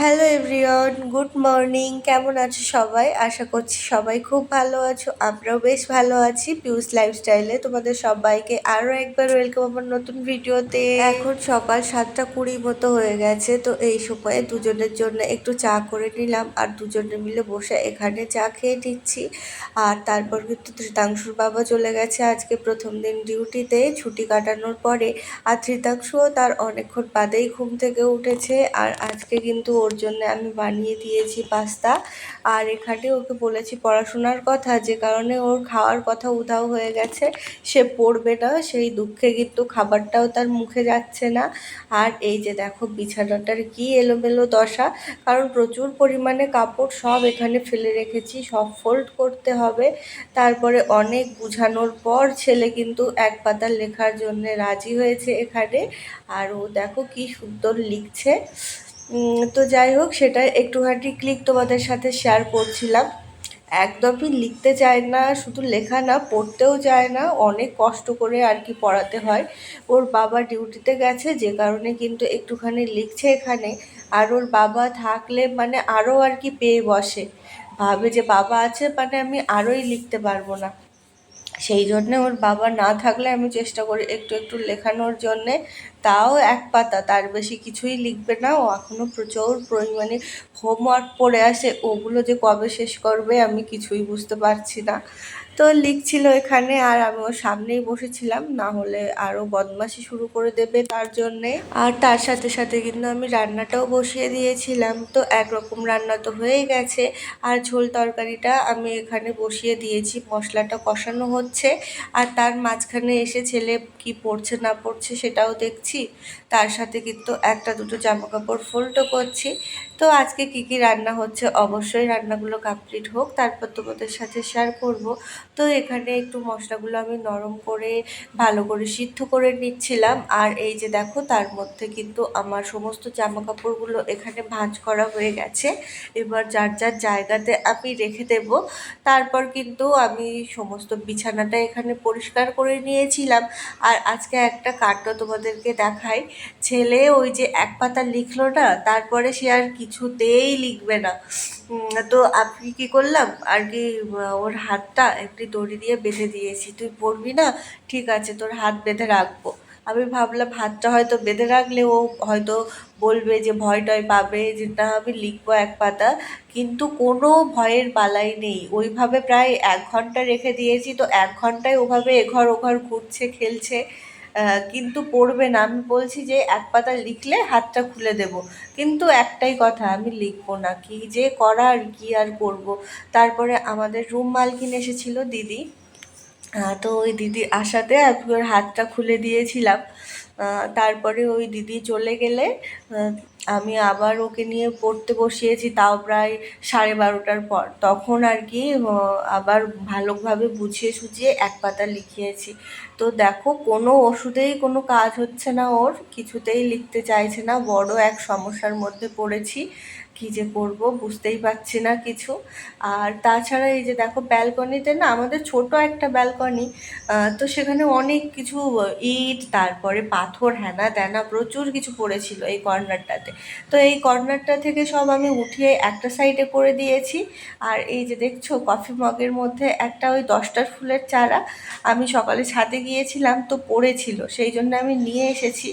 Hello everyone good morning কেমন আছো সবাই? আশা করছি সবাই খুব ভালো আছো। আমরাও বেশ ভালো আছি পিউস লাইফস্টাইলে তোমাদের সবাইকে আরও একবার ওয়েলকাম আমার নতুন ভিডিওতে। এখন সকাল সাতটা কুড়ি মতো হয়ে গেছে, তো এই সময়ে দুজনের জন্য একটু চা করে নিলাম আর দুজনে মিলে বসে এখানে চা খেয়ে নিচ্ছি। আর তারপর কিন্তু ধৃতাংশুর বাবা চলে গেছে আজকে প্রথম দিন ডিউটিতে ছুটি কাটানোর পরে। আর ধৃতাংশুও তার অনেকক্ষণ বাদেই ঘুম থেকে উঠেছে। আর আজকে কিন্তু ওর জন্য আমি বানিয়ে দিয়েছি পাস্তা। আর এখানে ওকে বলেছি পড়াশোনার কথা, যে কারণে ওর খাওয়ার কথা উধাও হয়ে গেছে। সে পড়বে না, সেই দুঃখে কিন্তু খাবারটাও তার মুখে যাচ্ছে না। আর এই যে দেখো বিছানাটার কি এলোমেলো দশা, কারণ প্রচুর পরিমাণে কাপড় সব এখানে ফেলে রেখেছি, সব ফোল্ড করতে হবে। তারপরে অনেক বুঝানোর পর ছেলে কিন্তু এক পাতার লেখার জন্য রাজি হয়েছে এখানে। আর ও দেখো কি সুন্দর লিখছে। তো যাই হোক সেটা একটুখানি ক্লিক তোমাদের সাথে শেয়ার করছিলাম। একদমই লিখতে চায় না, শুধু লেখা না, পড়তেও চায় না, অনেক কষ্ট করে আর কি পড়াতে হয়। ওর বাবা ডিউটিতে গেছে, যে কারণে কিন্তু একটুখানি লিখছে এখানে। আর ওর বাবা থাকলে মানে আরও আর কি পেয়ে বসে। ভাবে যে বাবা আছে মানে আমি আরোই লিখতে পারব না। সেই জন্যে ওর বাবা না থাকলে আমি চেষ্টা করি একটু একটু লেখানোর জন্যে। তাও এক পাতা, তার বেশি কিছুই লিখবে না। ও এখনও প্রচুর পরিমাণে হোমওয়ার্ক পড়ে আসে। ওগুলো যে কবে শেষ করবে আমি কিছুই বুঝতে পারছি না। তো লিখছিল এখানে আর আমি ওর সামনেই বসেছিলাম, না হলে আরও বদমাশি শুরু করে দেবে তার জন্যে। আর তার সাথে সাথে কিন্তু আমি রান্নাটাও বসিয়ে দিয়েছিলাম। তো একরকম রান্না তো হয়েই গেছে। আর ঝোল তরকারিটা আমি এখানে বসিয়ে দিয়েছি, মশলাটা কষানো হচ্ছে। আর তার মাঝখানে এসে ছেলে কি পড়ছে না পড়ছে সেটাও দেখছি। তার সাথে কিন্তু একটা দুটো জামা কাপড় ফোল্ডও করছি। তো আজকে কি কি রান্না হচ্ছে অবশ্যই রান্নাগুলো কমপ্লিট হোক, তারপর তোমাদের সাথে শেয়ার করব। তো এখানে একটু মশলাগুলো আমি নরম করে, ভালো করে সিদ্ধ করে নিচ্ছিলাম। আর এই যে দেখো, তার মধ্যে কিন্তু আমার সমস্ত জামা কাপড়গুলো এখানে ভাঁজ করা হয়ে গেছে। এবার যার যার জায়গাতে আমি রেখে দেব। তারপর কিন্তু আমি সমস্ত বিছানাটা এখানে পরিষ্কার করে নিয়েছিলাম। আর আজকে একটা কার্ড তোমাদেরকে দেখাই। ছেলে ওই যে এক পাতা লিখলো না, তারপরে সে আর কিছুতেই লিখবে না। তো আপনি কি করলাম? আর কি ওর হাতটা একটি দড়ি দিয়ে বেঁধে দিয়েছি। তুই পড়বি না? ঠিক আছে, তোর হাত বেঁধে রাখব। আমি ভাবলাম, হাতটা হয়তো বেঁধে রাখলে ও হয়তো বলবে যে ভয় টয় পাবে যে না আমি লিখব এক পাতা। কিন্তু কোনো ভয়ের বালাই নেই। ওইভাবে প্রায় এক ঘণ্টা রেখে দিয়েছি, তো এক ঘন্টায় ওভাবে এঘর ওঘর ঘুরছে, খেলছে। কিন্তু পড়বে না। আমি বলছি যে এক পাতা লিখলে হাতটা খুলে দেব। কিন্তু একটাই কথা, আমি লিখব না। কি যে করার, কি আর করব? তারপরে আমাদের রুম মালকিন এসেছিল দিদি। তো ওই দিদি আসাতে আমি হাতটা খুলে দিয়েছিলাম। তারপরে ওই দিদি চলে গেলে আমি আবার ওকে নিয়ে পড়তে বসিয়েছি তাও প্রায় সাড়ে বারোটার পর। তখন আর কি আবার ভালোভাবে বুঝিয়ে সুঝিয়ে এক পাতা লিখিয়েছি। তো দেখো, কোনো ওষুধেই কোনো কাজ হচ্ছে না ওর, কিছুতেই লিখতে চাইছে না, বড় এক সমস্যার মধ্যে পড়েছি। কী যে করব বুঝতেই পারছি না কিছু। আর তাছাড়া এই যে দেখো ব্যালকনিতে না আমাদের ছোট একটা ব্যালকনি তো সেখানে অনেক কিছু ইট, তারপরে পাথর হ্যানা ত্যানা প্রচুর কিছু পড়েছিল এই কর্নারটাতে তো এই কর্নারটা থেকে সব আমি উঠিয়ে একটা সাইডে করে দিয়েছি। আর এই যে দেখছ কফি মগের মধ্যে একটা ওই দশটার ফুলের চারা আমি সকালে ছাদে গিয়েছিলাম, তো পড়েছিল। সেই জন্য আমি নিয়ে এসেছি।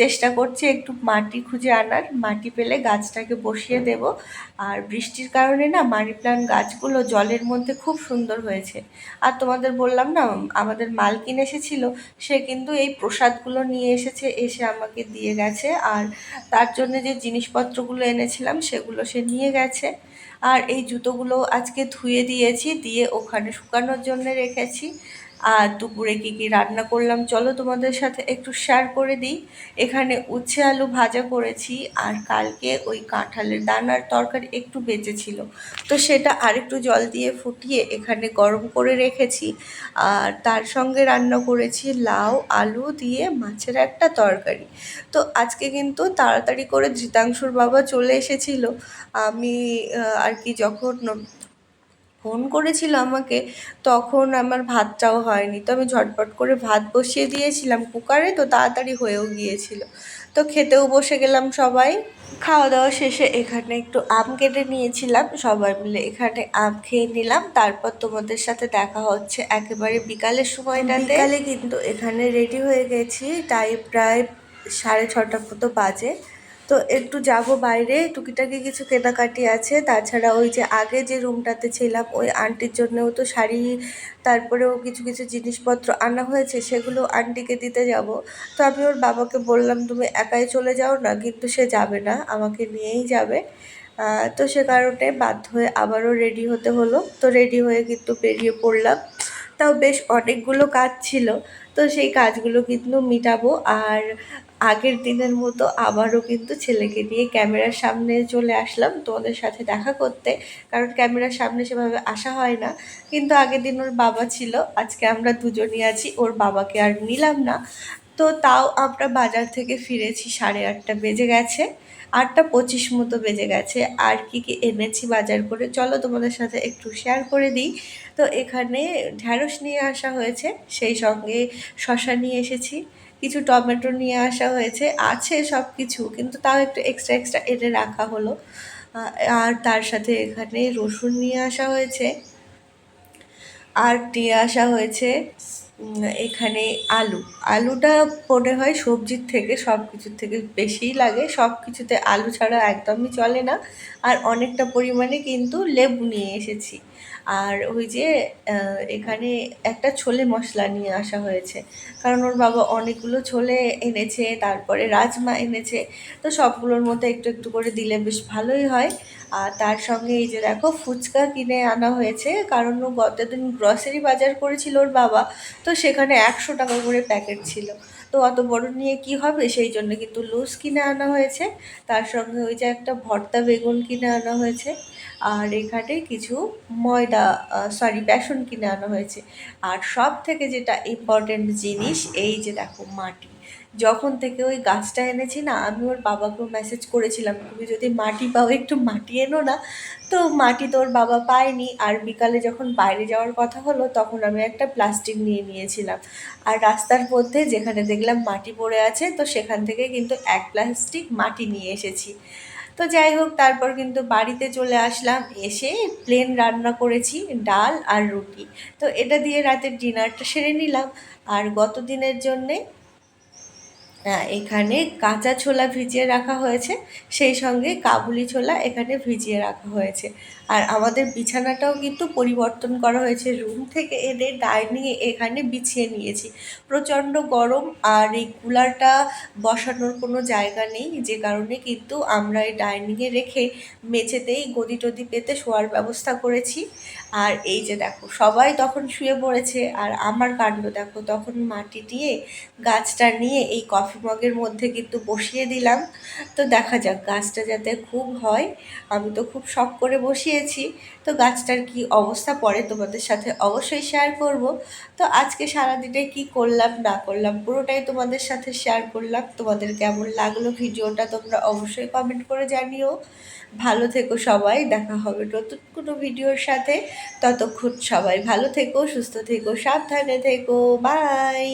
চেষ্টা করছি একটু মাটি খুঁজে আনার। মাটি পেলে গাছটাকে বসিয়ে দেব। আর বৃষ্টির কারণে না মানি প্লান্ট গাছগুলো জলের মধ্যে খুব সুন্দর হয়েছে। আর তোমাদের বললাম না, আমাদের মালকিন এসেছিল, সে কিন্তু এই প্রসাদগুলো নিয়ে এসেছে, এসে আমাকে দিয়ে গেছে। আর তার জন্য যে জিনিসপত্রগুলো এনেছিলাম, সেগুলো সে নিয়ে গেছে। আর এই জুতোগুলো আজকে ধুয়ে দিয়েছি, দিয়ে ওখানে শুকানোর জন্য রেখেছি। আর দুপুরে কী কী রান্না করলাম, চলো তোমাদের সাথে একটু শেয়ার করে দিই। এখানে উচ্ছে আলু ভাজা করেছি আর কালকে ওই কাঁঠালের দানার তরকারি একটু বেঁচেছিল। তো সেটা আরেকটু জল দিয়ে ফুটিয়ে এখানে গরম করে রেখেছি। আর তার সঙ্গে রান্না করেছি লাউ, আলু দিয়ে মাছের একটা তরকারি। তো আজকে কিন্তু তাড়াতাড়ি করে ধৃতাংশুর বাবা চলে এসেছিল। আমি আর কি যখন ফোন করেছিল আমাকে, তখন আমার ভাতটাও হয়নি। তো আমি ঝটপট করে ভাত বসিয়ে দিয়েছিলাম কুকারে, তো তাড়াতাড়ি হয়েও গিয়েছিল। তো খেতেও বসে গেলাম সবাই। খাওয়া দাওয়া শেষে এখানে একটু আম কেটে নিয়েছিলাম, সবাই মিলে এখানে আম খেয়ে নিলাম। তারপর তোমাদের সাথে দেখা হচ্ছে একেবারে বিকালের সময়টাতে। বিকালে কিন্তু এখানে রেডি হয়ে গেছি, তাই প্রায় সাড়ে ছটা মতো বাজে। তো একটু যাব বাইরে, টুকিটাকি কিছু কেনাকাটি আছে, তাছাড়া ওই যে আগে যে রুমটাতে ছিলাম, ওই আন্টির জন্যও তো শাড়ি, তারপরেও কিছু কিছু জিনিসপত্র আনা হয়েছে, সেগুলো আন্টিকে দিতে যাব। তো আমি ওর বাবাকে বললাম, তুমি একাই চলে যাও না, কিন্তু সে যাবে না, আমাকে নিয়েই যাবে। তো সে কারণে বাধ্য হয়ে আবারও রেডি হতে হলো। তো রেডি হয়ে কিন্তু বেরিয়ে পড়লাম। তাও বেশ অনেকগুলো কাজ ছিল। তো সেই কাজগুলো কিন্তু মিটাবো। আর আগের দিনের মতো আবারও কিন্তু ছেলেকে নিয়ে ক্যামেরার সামনে চলে আসলাম তোমাদের সাথে দেখা করতে। কারণ ক্যামেরার সামনে সেভাবে আসা হয় না। কিন্তু আগের দিন ওর বাবা ছিল, আজকে আমরা দুজনই আছি, ওর বাবাকে আর নিলাম না। তো তাও আমরা বাজার থেকে ফিরেছি সাড়ে আটটা বেজে গেছে, আটটা পঁচিশ মতো বেজে গেছে। আর কি কি এনেছি বাজার করে, চলো তোমাদের সাথে একটু শেয়ার করে দিই। তো এখানে ঢ্যাঁড়স নিয়ে আসা হয়েছে, সেই সঙ্গে শশা নিয়ে এসেছি, কিছু টমেটো নিয়ে আসা হয়েছে, আছে সব কিছু কিন্তু তাও একটু এক্সট্রা এক্সট্রা এনে রাখা হলো। আর তার সাথে এখানে রসুন নিয়ে আসা হয়েছে, আর নিয়ে আসা হয়েছে এখানে আলু। আলুটা মনে হয় সবজির থেকে সব কিছুর থেকে বেশিই লাগে। সব কিছুতে আলু ছাড়া একদমই চলে না। আর অনেকটা পরিমাণে কিন্তু লেবু নিয়ে এসেছি। আর ওই যে এখানে একটা ছোলে মশলা নিয়ে আসা হয়েছে। কারণ ওর বাবা অনেকগুলো ছোলে এনেছে, তারপরে রাজমা এনেছে। তো সবগুলোর মধ্যে একটু একটু করে দিলে বেশ ভালোই হয়। আর তার সঙ্গে এই যে দেখো ফুচকা কিনে আনা হয়েছে, কারণ ও গতদিন গ্রসারি বাজার করেছিল ওর বাবা, তো সেখানে একশো টাকা করে প্যাকেট ছিল। তো অত বড় নিয়ে কি হবে? সেই জন্য কিন্তু লুজ কিনে আনা হয়েছে। তার সঙ্গে ওই যে একটা ভর্তা বেগুন কিনে আনা হয়েছে। আর এখানে কিছু ময়দা সরি বেসন কিনে আনা হয়েছে। আর সব থেকে যেটা ইম্পর্টেন্ট জিনিস, এই যে দেখো মাটি। যখন থেকে ওই গাছটা এনেছি না, আমি ওর বাবাকেও মেসেজ করেছিলাম, তুমি যদি মাটি পাও, একটু মাটি এনো না। তো মাটি তো ওর বাবা পায়নি। আর বিকালে যখন বাইরে যাওয়ার কথা হলো, তখন আমি একটা প্লাস্টিক নিয়ে নিয়েছিলাম। আর রাস্তার মধ্যে যেখানে দেখলাম মাটি পড়ে আছে, তো সেখান থেকে কিন্তু এক প্লাস্টিক মাটি নিয়ে এসেছি। তো যাই হোক, তারপর কিন্তু বাড়িতে চলে আসলাম, এসে প্লেন রান্না করেছি, ডাল আর রুটি। তো এটা দিয়ে রাতের ডিনারটা সেরে নিলাম। আর গত দিনের জন্যে এখানে কাঁচা ছোলা ভিজিয়ে রাখা হয়েছে, সেই সঙ্গে কাবুলি ছোলা এখানে ভিজিয়ে রাখা হয়েছে। আর আমাদের বিছানাটাও কিন্তু পরিবর্তন করা হয়েছে। রুম থেকে এদের ডাইনিংয়ে এখানে বিছিয়ে নিয়েছি। প্রচণ্ড গরম আর এই কুলারটা বসানোর কোনো জায়গা নেই, যে কারণে কিন্তু আমরা এই ডাইনিংয়ে রেখে মেঝেতেই গদি টদি পেতে শোয়ার ব্যবস্থা করেছি। আর এই যে দেখো, সবাই তখন শুয়ে পড়েছে আর আমার কাণ্ড দেখো, তখন মাটি দিয়ে গাছটা নিয়ে এই কফি মগের মধ্যে কিন্তু বসিয়ে দিলাম। তো দেখা যাক গাছটা যাতে খুব হয়। আমি তো খুব শখ করে বসিয়েছি। তো গাছটার কি অবস্থা পরে তোমাদের সাথে অবশ্যই শেয়ার করব। তো আজকে সারাদিনে কি করলাম, না করলাম, পুরোটাই তোমাদের সাথে শেয়ার করলাম। তোমাদের কেমন লাগল ভিডিওটা তোমরা অবশ্যই কমেন্ট করে জানিও। ভালো থেকো সবাই, দেখা হবে নতুন কোনো ভিডিওর সাথে। ততক্ষণ সবাই ভালো থেকো, সুস্থ থেকো, সাবধানে থেকো বাই